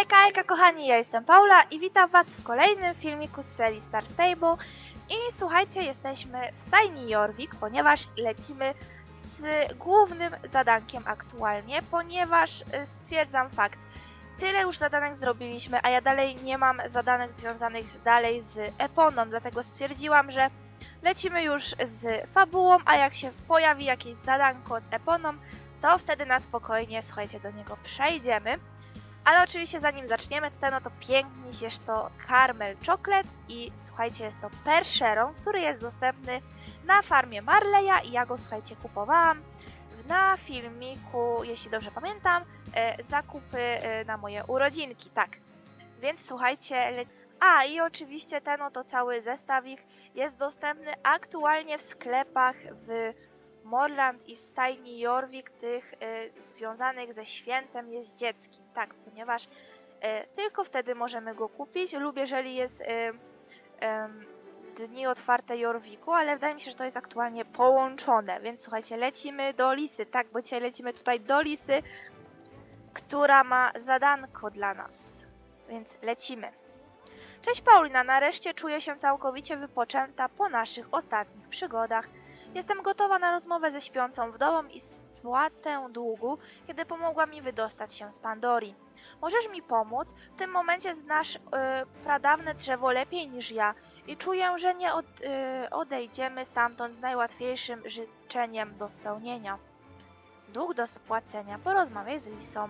Hejka, hejka kochani, ja jestem Paula i witam was w kolejnym filmiku z serii Star Stable. I słuchajcie, jesteśmy w stajni Jorvik, ponieważ lecimy z głównym zadankiem aktualnie, ponieważ y, stwierdzam fakt, tyle już zadanek zrobiliśmy, a ja dalej nie mam zadanek związanych dalej z Eponą, dlatego stwierdziłam, że lecimy już z fabułą, a jak się pojawi jakieś zadanko z Eponą, to wtedy na spokojnie, słuchajcie, do niego przejdziemy. Ale oczywiście zanim zaczniemy, to no to pięknie się to Caramel Chocolate i słuchajcie, jest to Percheron, który jest dostępny na farmie Marleya i ja go słuchajcie kupowałam na filmiku, jeśli dobrze pamiętam, e, zakupy e, na moje urodzinki, tak. Więc słuchajcie, le... a i oczywiście ten oto cały zestawik jest dostępny aktualnie w sklepach w Morland i w stajni Jorvik, tych y, związanych ze świętem jest dzieckim. Tak, ponieważ y, tylko wtedy możemy go kupić. Lub jeżeli jest em, dni otwarte Jorviku, ale wydaje mi się, że to jest aktualnie połączone, więc słuchajcie, lecimy do Lisy, tak, bo dzisiaj lecimy tutaj do Lisy, która ma zadanko dla nas, więc lecimy. Cześć Paulina, nareszcie czuję się całkowicie wypoczęta po naszych ostatnich przygodach. Jestem gotowa na rozmowę ze śpiącą wdową i spłatę długu, kiedy pomogła mi wydostać się z Pandorii. Możesz mi pomóc? W tym momencie znasz y, pradawne drzewo lepiej niż ja i czuję, że nie od, y, odejdziemy stamtąd z najłatwiejszym życzeniem do spełnienia. Dług do spłacenia. Porozmawiaj z Lisą.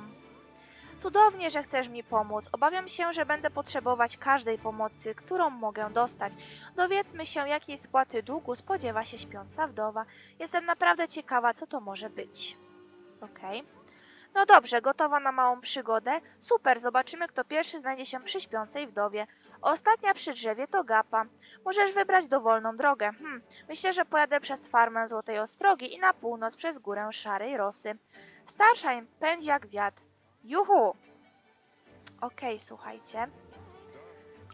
Cudownie, że chcesz mi pomóc. Obawiam się, że będę potrzebować każdej pomocy, którą mogę dostać. Dowiedzmy się, jakiej spłaty długu spodziewa się śpiąca wdowa. Jestem naprawdę ciekawa, co to może być. Okej. No dobrze, gotowa na małą przygodę? Super, zobaczymy, kto pierwszy znajdzie się przy śpiącej wdowie. Ostatnia przy drzewie to Gapa. Możesz wybrać dowolną drogę. Hm, myślę, że pojadę przez farmę Złotej Ostrogi i na północ przez górę Szarej Rosy. Starshine pędzi jak wiatr. Juhu! Okej, słuchajcie.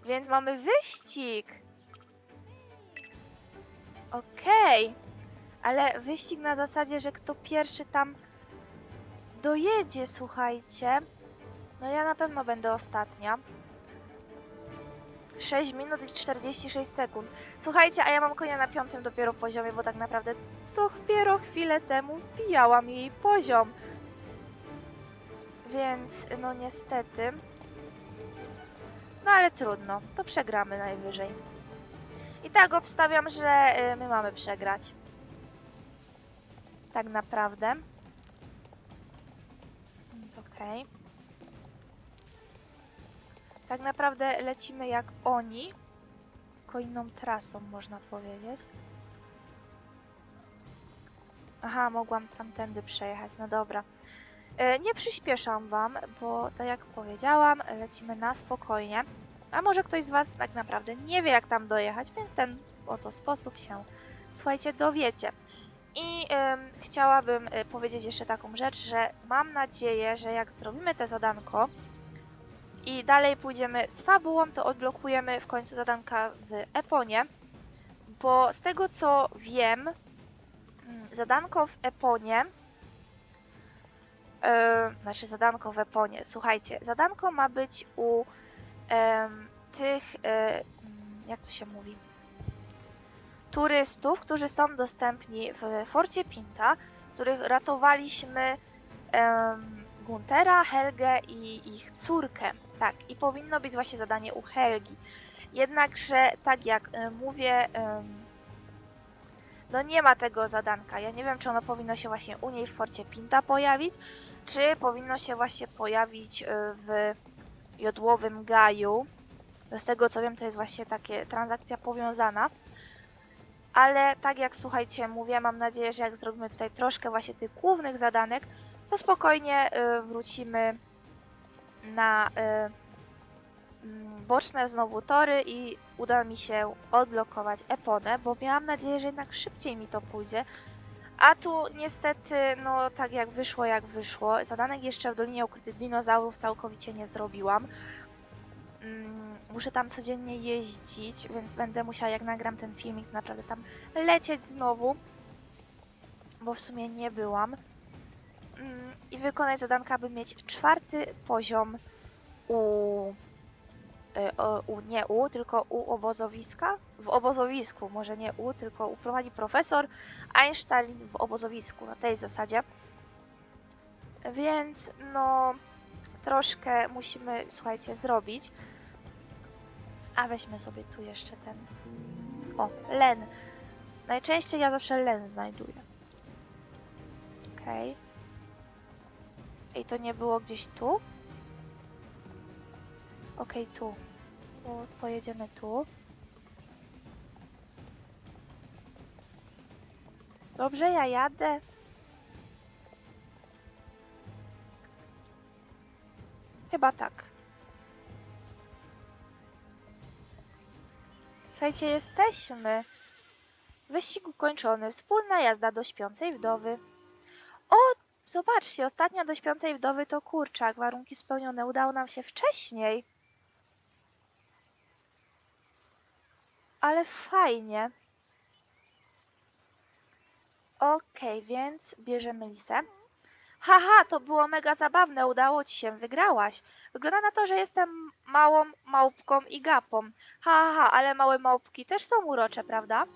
Więc mamy wyścig. Okej. Ale wyścig na zasadzie, że kto pierwszy tam dojedzie, słuchajcie. No ja na pewno będę ostatnia. 6 minut i 46 sekund. Słuchajcie, a ja mam konia na piątym dopiero poziomie, bo tak naprawdę dopiero chwilę temu wbijałam jej poziom. Więc no niestety. No ale trudno, to przegramy najwyżej. I tak obstawiam, że y, my mamy przegrać. Tak naprawdę. Więc okej. Tak naprawdę lecimy jak oni. Tylko inną trasą można powiedzieć. Aha, mogłam tamtędy przejechać, no dobra. E, Nie przyspieszam Wam, bo tak jak powiedziałam, lecimy na spokojnie. A może ktoś z Was tak naprawdę nie wie, jak tam dojechać, więc ten oto sposób się, słuchajcie, dowiecie. I chciałabym e, powiedzieć jeszcze taką rzecz, że mam nadzieję, że jak zrobimy te zadanko i dalej pójdziemy z fabułą, to odblokujemy w końcu zadanka w Eponie, bo z tego co wiem, mm, zadanko w Eponie e, znaczy zadanko w Eponie. Słuchajcie, zadanko ma być u tych, e, mm, jak to się mówi, turystów, którzy są dostępni w Forcie Pinta, których ratowaliśmy em, Guntera, Helgę i ich córkę. Tak, i powinno być właśnie zadanie u Helgi. Jednakże, tak jak e, mówię, no nie ma tego zadanka. Ja nie wiem, czy ono powinno się właśnie u niej w Forcie Pinta pojawić, czy powinno się właśnie pojawić y, w jodłowym gaju. Z tego co wiem, to jest właśnie takie transakcja powiązana. Ale tak jak słuchajcie, mówię, mam nadzieję, że jak zrobimy tutaj troszkę właśnie tych głównych zadanek, to spokojnie y, wrócimy na y, boczne znowu tory i uda mi się odblokować Eponę, bo miałam nadzieję, że jednak szybciej mi to pójdzie. A tu niestety, no tak jak wyszło, jak wyszło. Zadanek jeszcze w Dolinie Ukrytych Dinozaurów całkowicie nie zrobiłam. Mm, Muszę tam codziennie jeździć, więc będę musiała, jak nagram ten filmik, naprawdę tam lecieć znowu. Bo w sumie nie byłam. Mm, I wykonać zadanka, by mieć czwarty poziom u, o, u nie u, tylko u obozowiska. W obozowisku, może nie u, tylko u prowadzi profesor Einstein w obozowisku, na tej zasadzie. Więc no troszkę musimy, słuchajcie, zrobić. A weźmy sobie tu jeszcze ten. O, len. Najczęściej ja zawsze len znajduję. Okej. I to nie było gdzieś tu? Okej, tu. Po, pojedziemy tu. Dobrze, ja jadę. Chyba tak. Słuchajcie, jesteśmy. Wyścig ukończony. Wspólna jazda do śpiącej wdowy. O, zobaczcie, ostatnia do śpiącej wdowy to kurczak. Warunki spełnione. Udało nam się wcześniej. Ale fajnie. Okej, więc bierzemy lisę. Haha, to było mega zabawne, udało ci się, wygrałaś. Wygląda na to, że jestem małą małpką i gapą. Ha, ha, ha, ale małe małpki też są urocze, prawda?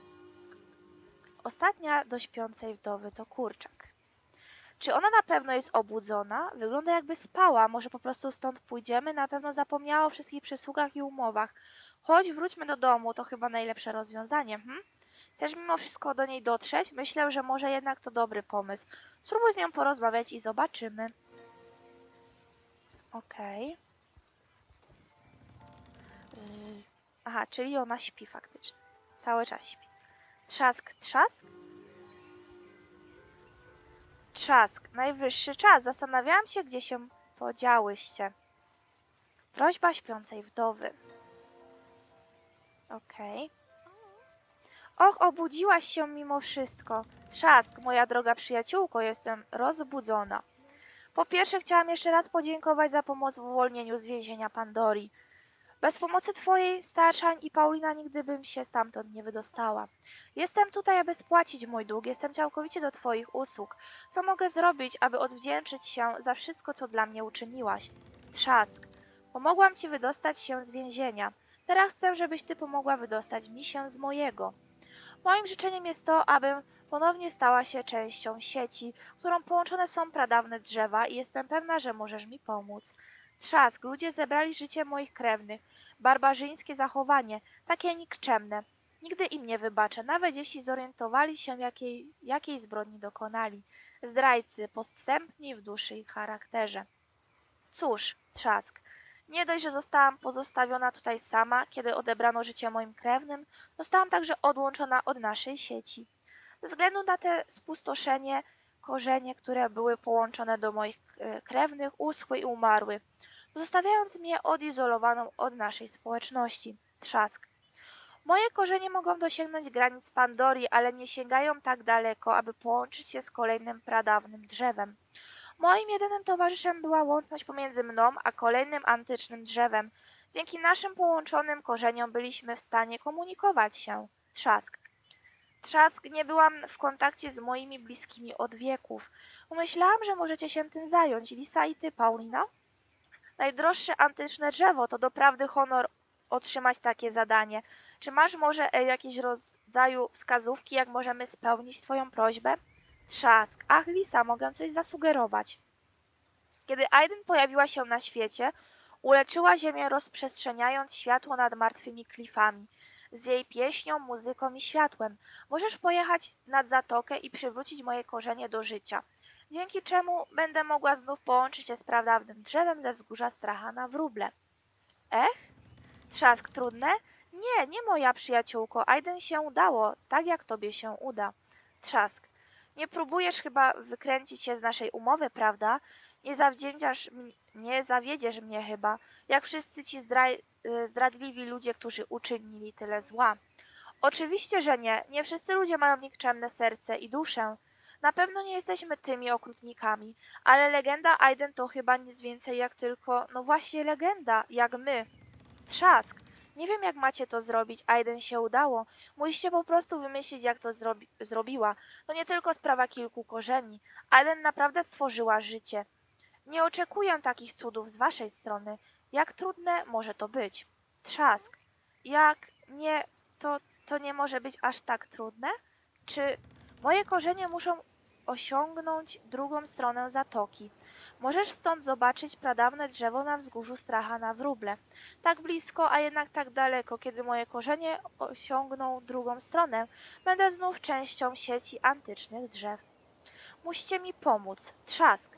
Ostatnia do śpiącej wdowy to kurczak. Czy ona na pewno jest obudzona? Wygląda jakby spała, może po prostu stąd pójdziemy? Na pewno zapomniała o wszystkich przysługach i umowach. Chodź, wróćmy do domu, to chyba najlepsze rozwiązanie, hm? Chcesz mimo wszystko do niej dotrzeć? Myślę, że może jednak to dobry pomysł. Spróbuj z nią porozmawiać i zobaczymy. Okej. Z... Aha, czyli ona śpi faktycznie. Cały czas śpi. Trzask, trzask? Trzask. Najwyższy czas. Zastanawiałam się, gdzie się podziałyście. Prośba śpiącej wdowy. Okej. Och, obudziłaś się mimo wszystko. Trzask, moja droga przyjaciółko, jestem rozbudzona. Po pierwsze, chciałam jeszcze raz podziękować za pomoc w uwolnieniu z więzienia Pandori. Bez pomocy twojej, Starszań i Paulina nigdy bym się stamtąd nie wydostała. Jestem tutaj, aby spłacić mój dług. Jestem całkowicie do twoich usług. Co mogę zrobić, aby odwdzięczyć się za wszystko, co dla mnie uczyniłaś? Trzask. Pomogłam ci wydostać się z więzienia. Teraz chcę, żebyś ty pomogła wydostać mi się z mojego. Moim życzeniem jest to, abym ponownie stała się częścią sieci, którą połączone są pradawne drzewa i jestem pewna, że możesz mi pomóc. Trzask, ludzie zebrali życie moich krewnych. Barbarzyńskie zachowanie, takie nikczemne. Nigdy im nie wybaczę, nawet jeśli zorientowali się, jakiej, jakiej zbrodni dokonali. Zdrajcy, podstępni w duszy i charakterze. Cóż, trzask. Nie dość, że zostałam pozostawiona tutaj sama, kiedy odebrano życie moim krewnym, zostałam także odłączona od naszej sieci. Ze względu na te spustoszenie, korzenie, które były połączone do moich e, krewnych, uschły i umarły, pozostawiając mnie odizolowaną od naszej społeczności. Trzask. Moje korzenie mogą dosięgnąć granic Pandorii, ale nie sięgają tak daleko, aby połączyć się z kolejnym pradawnym drzewem. Moim jedynym towarzyszem była łączność pomiędzy mną a kolejnym antycznym drzewem. Dzięki naszym połączonym korzeniom byliśmy w stanie komunikować się. Trzask. Trzask, nie byłam w kontakcie z moimi bliskimi od wieków. Pomyślałam, że możecie się tym zająć, Lisa i ty, Paulina. Najdroższe antyczne drzewo to doprawdy honor otrzymać takie zadanie. Czy masz może e, jakieś rodzaju wskazówki, jak możemy spełnić twoją prośbę? Trzask. Ach, Lisa, mogę coś zasugerować. Kiedy Aiden pojawiła się na świecie, uleczyła ziemię rozprzestrzeniając światło nad martwymi klifami. Z jej pieśnią, muzyką i światłem. Możesz pojechać nad zatokę i przywrócić moje korzenie do życia. Dzięki czemu będę mogła znów połączyć się z pradawnym drzewem ze wzgórza stracha na wróble. Ech? Trzask trudne? Nie, nie moja przyjaciółko. Aiden się udało, tak jak tobie się uda. Trzask. Nie próbujesz chyba wykręcić się z naszej umowy, prawda? Nie zawdzięczasz, m- nie zawiedziesz mnie chyba, jak wszyscy ci zdra- y, zdradliwi ludzie, którzy uczynili tyle zła. Oczywiście, że nie. Nie wszyscy ludzie mają nikczemne serce i duszę. Na pewno nie jesteśmy tymi okrutnikami, ale legenda Aiden to chyba nic więcej jak tylko, no właśnie legenda, jak my. Trzask. Nie wiem, jak macie to zrobić. Aiden się udało. Musicie po prostu wymyślić, jak to zrobi zrobiła. To nie tylko sprawa kilku korzeni. Aiden naprawdę stworzyła życie. Nie oczekuję takich cudów z waszej strony. Jak trudne może to być? Trzask. Jak nie, to, to nie może być aż tak trudne? Czy moje korzenie muszą osiągnąć drugą stronę zatoki? Możesz stąd zobaczyć pradawne drzewo na wzgórzu Stracha na wróble. Tak blisko, a jednak tak daleko, kiedy moje korzenie osiągną drugą stronę, będę znów częścią sieci antycznych drzew. Musicie mi pomóc. Trzask.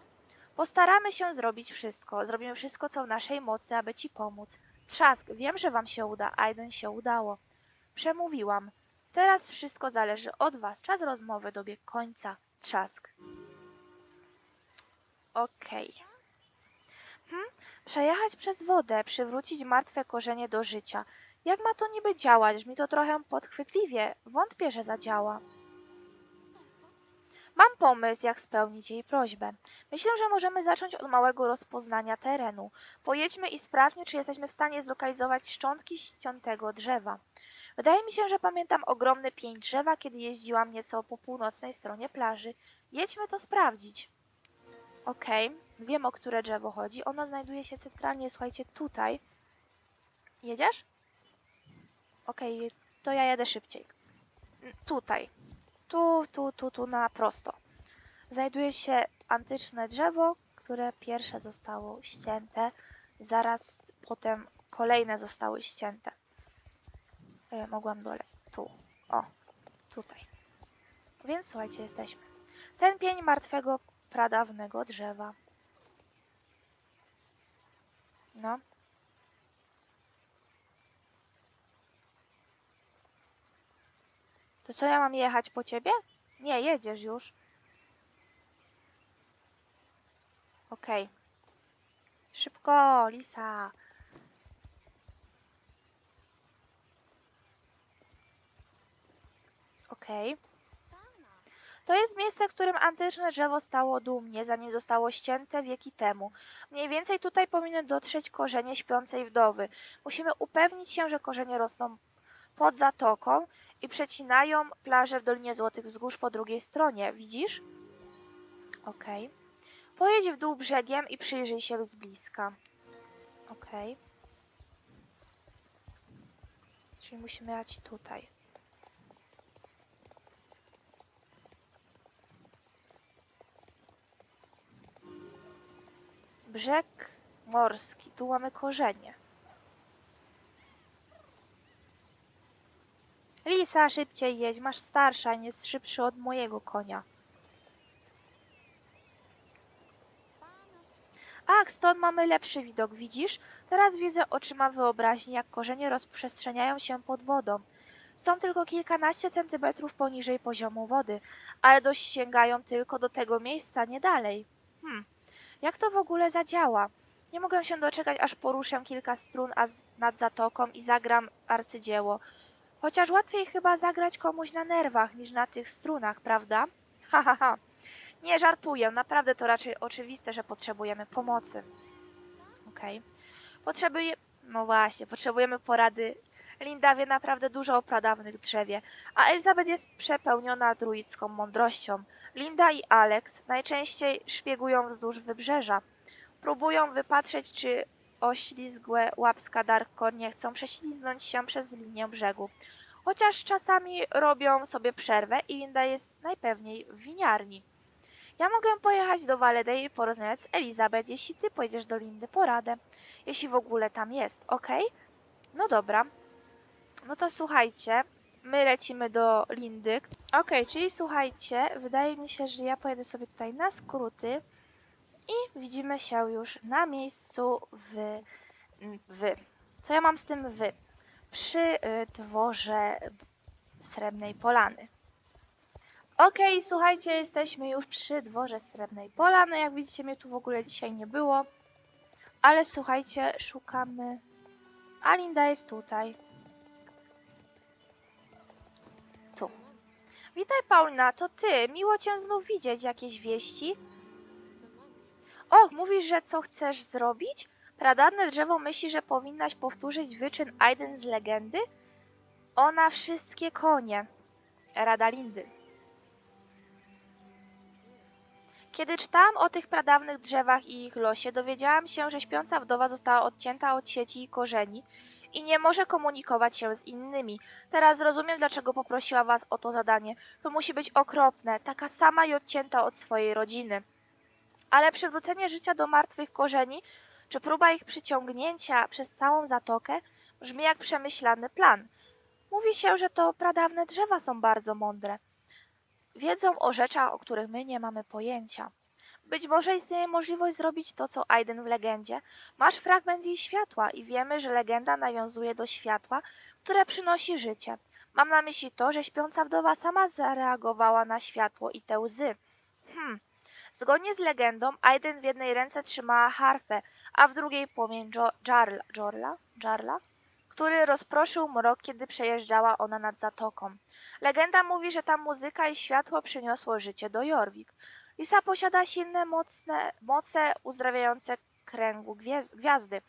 Postaramy się zrobić wszystko. Zrobimy wszystko, co w naszej mocy, aby ci pomóc. Trzask. Wiem, że wam się uda. Aiden się udało. Przemówiłam. Teraz wszystko zależy od was. Czas rozmowy dobiegł końca. Trzask. Okej. Hmm? Przejechać przez wodę, przywrócić martwe korzenie do życia. Jak ma to niby działać? Brzmi to trochę podchwytliwie. Wątpię, że zadziała. Mam pomysł, jak spełnić jej prośbę. Myślę, że możemy zacząć od małego rozpoznania terenu. Pojedźmy i sprawdźmy, czy jesteśmy w stanie zlokalizować szczątki ściętego drzewa. Wydaje mi się, że pamiętam ogromny pień drzewa, kiedy jeździłam nieco po północnej stronie plaży. Jedźmy to sprawdzić. Okej, wiem o które drzewo chodzi. Ono znajduje się centralnie, słuchajcie, tutaj. Jedziesz? Okej, to ja jadę szybciej. Tutaj. Tu, tu, tu, tu na prosto. Znajduje się antyczne drzewo, które pierwsze zostało ścięte. Zaraz potem kolejne zostały ścięte. E, mogłam dole. Tu. O, tutaj. Więc słuchajcie, jesteśmy. Ten pień martwego, pradawnego drzewa. No. To co ja mam jechać po ciebie? Nie, jedziesz już. Okej. Szybko, Lisa. Okej. To jest miejsce, w którym antyczne drzewo stało dumnie, zanim zostało ścięte wieki temu. Mniej więcej tutaj powinny dotrzeć korzenie śpiącej wdowy. Musimy upewnić się, że korzenie rosną pod zatoką i przecinają plażę w Dolinie Złotych Wzgórz po drugiej stronie. Widzisz? Okej. Pojedź w dół brzegiem i przyjrzyj się z bliska. Okej. Czyli musimy jechać tutaj. Brzeg morski. Tu mamy korzenie. Lisa, szybciej jedź. Masz starsza, nie jest szybszy od mojego konia. Ach, stąd mamy lepszy widok, widzisz? Teraz widzę oczyma wyobraźni, jak korzenie rozprzestrzeniają się pod wodą. Są tylko kilkanaście centymetrów poniżej poziomu wody, ale dosięgają tylko do tego miejsca, nie dalej. Hmm, jak to w ogóle zadziała? Nie mogę się doczekać, aż poruszę kilka strun nad zatoką i zagram arcydzieło. Chociaż łatwiej chyba zagrać komuś na nerwach niż na tych strunach, prawda? Ha, ha, ha. Nie żartuję, naprawdę to raczej oczywiste, że potrzebujemy pomocy. Okej. Potrzebuje... No właśnie, potrzebujemy porady. Linda wie naprawdę dużo o pradawnych drzewie, a Elizabeth jest przepełniona druidzką mądrością. Linda i Alex najczęściej szpiegują wzdłuż wybrzeża. Próbują wypatrzeć, czy oślizgłe łapska Darkor nie chcą prześliznąć się przez linię brzegu. Chociaż czasami robią sobie przerwę i Linda jest najpewniej w winiarni. Ja mogę pojechać do Valedej i porozmawiać z Elizabeth, jeśli ty pojedziesz do Lindy po radę. Jeśli w ogóle tam jest, ok? No dobra. No to słuchajcie, my lecimy do Lindy. Ok, czyli słuchajcie, wydaje mi się, że ja pojedę sobie tutaj na skróty i widzimy się już na miejscu w... w. Co ja mam z tym wy? Przy y, dworze Srebrnej Polany. Okej, słuchajcie, jesteśmy już przy dworze Srebrnej Polany. Jak widzicie, mnie tu w ogóle dzisiaj nie było. Ale słuchajcie, szukamy... A Linda jest tutaj. Witaj, Paulina, to ty. Miło cię znów widzieć. Jakieś wieści? Och, mówisz, że co chcesz zrobić? Pradawne drzewo myśli, że powinnaś powtórzyć wyczyn Aiden z legendy? Ona wszystkie konie. Rada Lindy. Kiedy czytałam o tych pradawnych drzewach i ich losie, dowiedziałam się, że śpiąca wdowa została odcięta od sieci i korzeni i nie może komunikować się z innymi. Teraz rozumiem, dlaczego poprosiła was o to zadanie. To musi być okropne, taka sama i odcięta od swojej rodziny. Ale przywrócenie życia do martwych korzeni, czy próba ich przyciągnięcia przez całą zatokę, brzmi jak przemyślany plan. Mówi się, że to pradawne drzewa są bardzo mądre. Wiedzą o rzeczach, o których my nie mamy pojęcia. Być może istnieje możliwość zrobić to, co Aiden w legendzie. Masz fragment jej światła i wiemy, że legenda nawiązuje do światła, które przynosi życie. Mam na myśli to, że śpiąca wdowa sama zareagowała na światło i te łzy. Hmm. Zgodnie z legendą, Aiden w jednej ręce trzymała harfę, a w drugiej płomień jo- Jarla, Jorla, Jarla, który rozproszył mrok, kiedy przejeżdżała ona nad zatoką. Legenda mówi, że ta muzyka i światło przyniosło życie do Jorvik. Lisa posiada silne, mocne, moce uzdrawiające kręgu gwiaz- gwiazdy.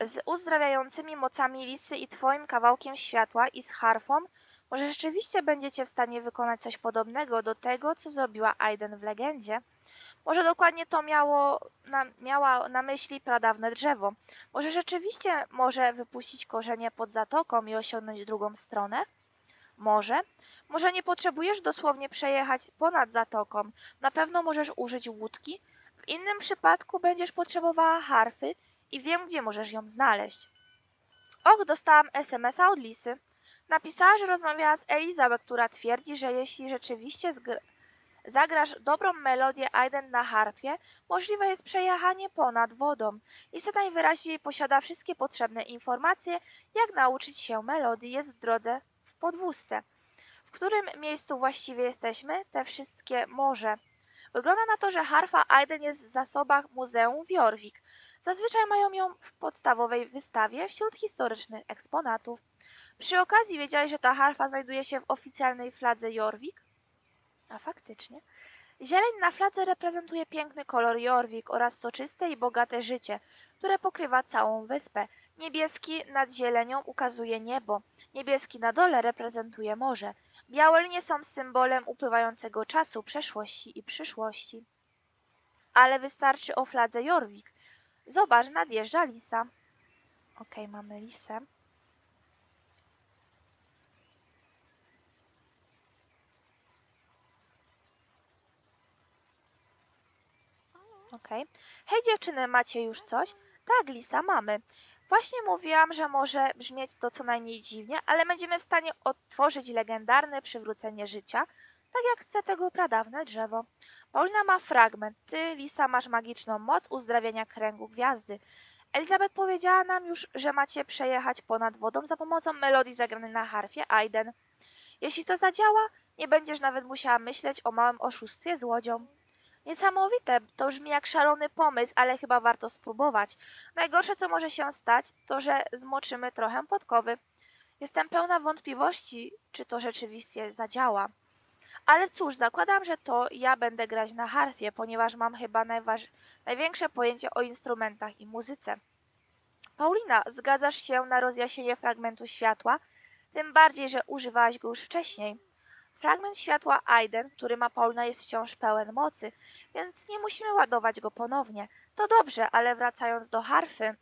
Z uzdrawiającymi mocami Lisy i twoim kawałkiem światła i z harfą może rzeczywiście będziecie w stanie wykonać coś podobnego do tego, co zrobiła Aiden w legendzie. Może dokładnie to miało na, miała na myśli pradawne drzewo. Może rzeczywiście może wypuścić korzenie pod zatoką i osiągnąć drugą stronę? Może. Może nie potrzebujesz dosłownie przejechać ponad zatoką. Na pewno możesz użyć łódki. W innym przypadku będziesz potrzebowała harfy i wiem, gdzie możesz ją znaleźć. Och, dostałam SMS-a od Lisy. Napisała, że rozmawiała z Elizabeth, która twierdzi, że jeśli rzeczywiście zagrasz dobrą melodię Aiden na harfie, możliwe jest przejechanie ponad wodą. Lisa najwyraźniej posiada wszystkie potrzebne informacje, jak nauczyć się melodii, jest w drodze podwózce. W którym miejscu właściwie jesteśmy? Te wszystkie morze. Wygląda na to, że harfa Aiden jest w zasobach Muzeum Jorvik. Zazwyczaj mają ją w podstawowej wystawie wśród historycznych eksponatów. Przy okazji wiedziałeś, że ta harfa znajduje się w oficjalnej fladze Jorvik? A faktycznie. Zieleń na fladze reprezentuje piękny kolor Jorvik oraz soczyste i bogate życie, które pokrywa całą wyspę. Niebieski nad zielenią ukazuje niebo. Niebieski na dole reprezentuje morze. Białe linie są symbolem upływającego czasu, przeszłości i przyszłości. Ale wystarczy o fladze Jorvik. Zobacz, nadjeżdża lisa. Okej, mamy lisę. Okej. Hej dziewczyny, macie już coś? Tak, Lisa, mamy. Właśnie mówiłam, że może brzmieć to co najmniej dziwnie, ale będziemy w stanie odtworzyć legendarne przywrócenie życia, tak jak chce tego pradawne drzewo. Paulina ma fragment, ty, Lisa, masz magiczną moc uzdrawiania kręgu gwiazdy. Elizabeth powiedziała nam już, że macie przejechać ponad wodą za pomocą melodii zagranej na harfie Aiden. Jeśli to zadziała, nie będziesz nawet musiała myśleć o małym oszustwie z łodzią. Niesamowite, to brzmi jak szalony pomysł, ale chyba warto spróbować. Najgorsze, co może się stać, to że zmoczymy trochę podkowy. Jestem pełna wątpliwości, czy to rzeczywiście zadziała. Ale cóż, zakładam, że to ja będę grać na harfie, ponieważ mam chyba największe pojęcie o instrumentach i muzyce. Paulina, zgadzasz się na rozjaśnienie fragmentu światła? Tym bardziej, że używałaś go już wcześniej. Fragment światła Aiden, który ma Paulina, jest wciąż pełen mocy, więc nie musimy ładować go ponownie. To dobrze, ale wracając do harfy.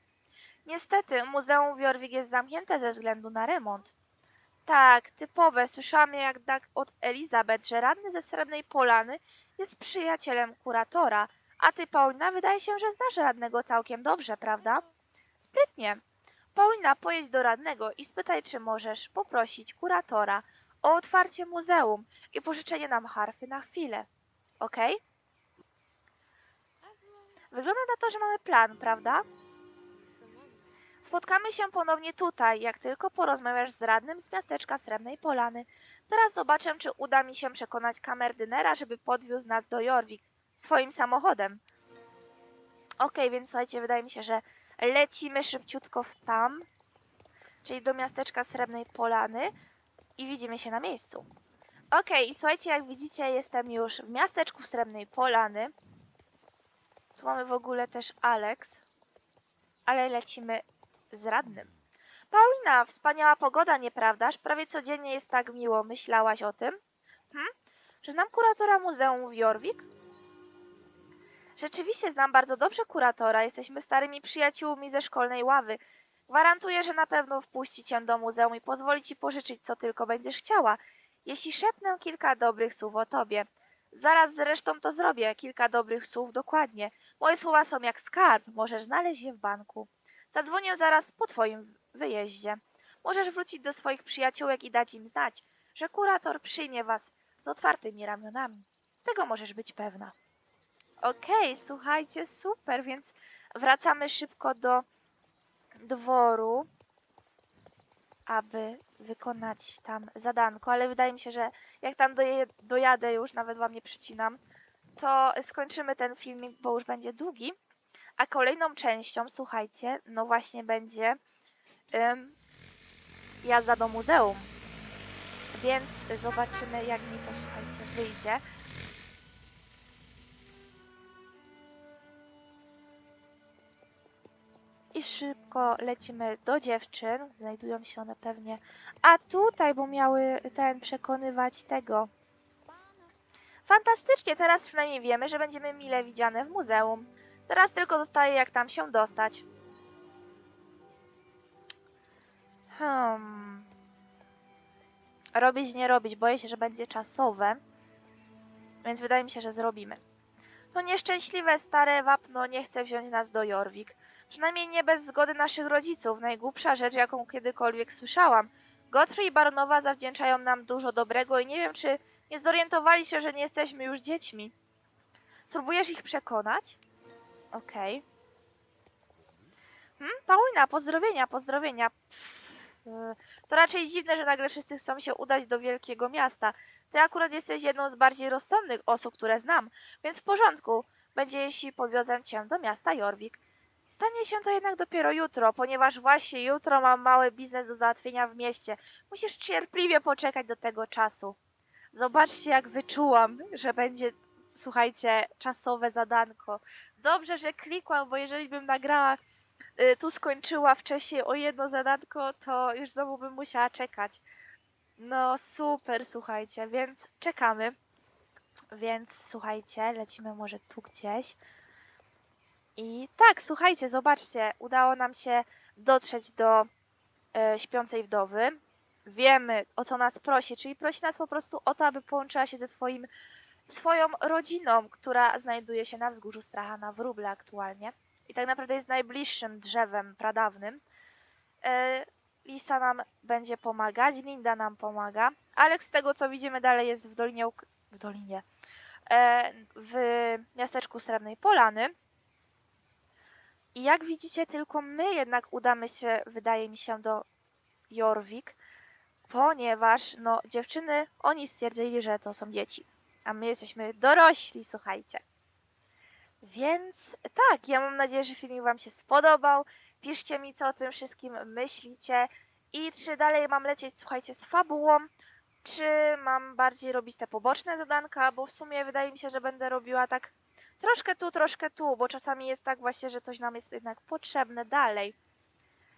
Niestety, Muzeum w Jorvik jest zamknięte ze względu na remont. Tak, typowe. Słyszałam jak tak od Elizabeth, że radny ze Srebrnej Polany jest przyjacielem kuratora. A ty, Paulina, wydaje się, że znasz radnego całkiem dobrze, prawda? Sprytnie. Paulina, pojedź do radnego i spytaj, czy możesz poprosić kuratora o otwarcie muzeum i pożyczenie nam harfy na chwilę. Okej? Wygląda na to, że mamy plan, prawda? Spotkamy się ponownie tutaj, jak tylko porozmawiasz z radnym z miasteczka Srebrnej Polany. Teraz zobaczę, czy uda mi się przekonać kamerdynera, żeby podwiózł nas do Jorvik swoim samochodem. Okej, więc słuchajcie, wydaje mi się, że lecimy szybciutko w tam, czyli do miasteczka Srebrnej Polany i widzimy się na miejscu. Okej, i słuchajcie, jak widzicie, jestem już w miasteczku Srebrnej Polany. Tu mamy w ogóle też Alex, ale lecimy z radnym. Paulina, wspaniała pogoda, nieprawdaż? Prawie codziennie jest tak miło. Myślałaś o tym? Hm? Że znam kuratora muzeum w Jorvik? Rzeczywiście znam bardzo dobrze kuratora, jesteśmy starymi przyjaciółmi ze szkolnej ławy. Gwarantuję, że na pewno wpuści cię do muzeum i pozwoli ci pożyczyć co tylko będziesz chciała, jeśli szepnę kilka dobrych słów o tobie. Zaraz zresztą to zrobię, kilka dobrych słów dokładnie. Moje słowa są jak skarb, możesz znaleźć je w banku. Zadzwonię zaraz po twoim wyjeździe. Możesz wrócić do swoich przyjaciółek i dać im znać, że kurator przyjmie was z otwartymi ramionami. Tego możesz być pewna. Okej, słuchajcie, super, więc wracamy szybko do dworu, aby wykonać tam zadanko, ale wydaje mi się, że jak tam dojadę już, nawet wam nie przycinam, to skończymy ten filmik, bo już będzie długi. A kolejną częścią, słuchajcie, no właśnie będzie ym, jazda do muzeum. Więc zobaczymy, jak mi to, słuchajcie, wyjdzie. Szybko lecimy do dziewczyn. Znajdują się one pewnie. A tutaj, bo miały ten przekonywać tego. Fantastycznie, teraz przynajmniej wiemy, że będziemy mile widziane w muzeum. Teraz tylko zostaje jak tam się dostać. Hmm. Robić, nie robić. Boję się, że będzie czasowe. Więc wydaje mi się, że zrobimy. To nieszczęśliwe stare wapno nie chce wziąć nas do Jorvik. Przynajmniej nie bez zgody naszych rodziców. Najgłupsza rzecz, jaką kiedykolwiek słyszałam. Godfrey i Baronowa zawdzięczają nam dużo dobrego i nie wiem, czy nie zorientowali się, że nie jesteśmy już dziećmi. Spróbujesz ich przekonać? Okej. Hmm? Paulina, pozdrowienia, pozdrowienia. Pff, to raczej dziwne, że nagle wszyscy chcą się udać do wielkiego miasta. Ty akurat jesteś jedną z bardziej rozsądnych osób, które znam, więc w porządku. Będzie, jeśli podwiozę cię do miasta Jorvik. Stanie się to jednak dopiero jutro, ponieważ właśnie jutro mam mały biznes do załatwienia w mieście. Musisz cierpliwie poczekać do tego czasu. Zobaczcie, jak wyczułam, że będzie, słuchajcie, czasowe zadanko. Dobrze, że klikłam, bo jeżeli bym nagrała, y, tu skończyła wcześniej o jedno zadanko, to już znowu bym musiała czekać. No super, słuchajcie, więc czekamy. Więc słuchajcie, lecimy może tu gdzieś. I tak, słuchajcie, zobaczcie, udało nam się dotrzeć do e, śpiącej wdowy. Wiemy, o co nas prosi, czyli prosi nas po prostu o to, aby połączyła się ze swoim, swoją rodziną, która znajduje się na wzgórzu Stracha na Wróble aktualnie. I tak naprawdę jest najbliższym drzewem pradawnym. E, Lisa nam będzie pomagać, Linda nam pomaga. Alex, z tego co widzimy dalej, jest w Dolinie, w Dolinie, e, w miasteczku Srebrnej Polany. I jak widzicie, tylko my jednak udamy się, wydaje mi się, do Jorvik, ponieważ no, dziewczyny, oni stwierdzili, że to są dzieci, a my jesteśmy dorośli, słuchajcie. Więc tak, ja mam nadzieję, że filmik Wam się spodobał. Piszcie mi, co o tym wszystkim myślicie i czy dalej mam lecieć, słuchajcie, z fabułą, czy mam bardziej robić te poboczne zadanka, bo w sumie wydaje mi się, że będę robiła tak troszkę tu, troszkę tu, bo czasami jest tak właśnie, że coś nam jest jednak potrzebne dalej.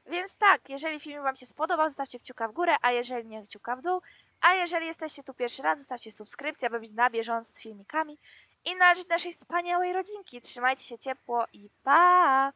Więc tak, jeżeli film Wam się spodobał, zostawcie kciuka w górę, a jeżeli nie, kciuka w dół. A jeżeli jesteście tu pierwszy raz, zostawcie subskrypcję, aby być na bieżąco z filmikami i na rzecz naszej wspaniałej rodzinki. Trzymajcie się ciepło i pa!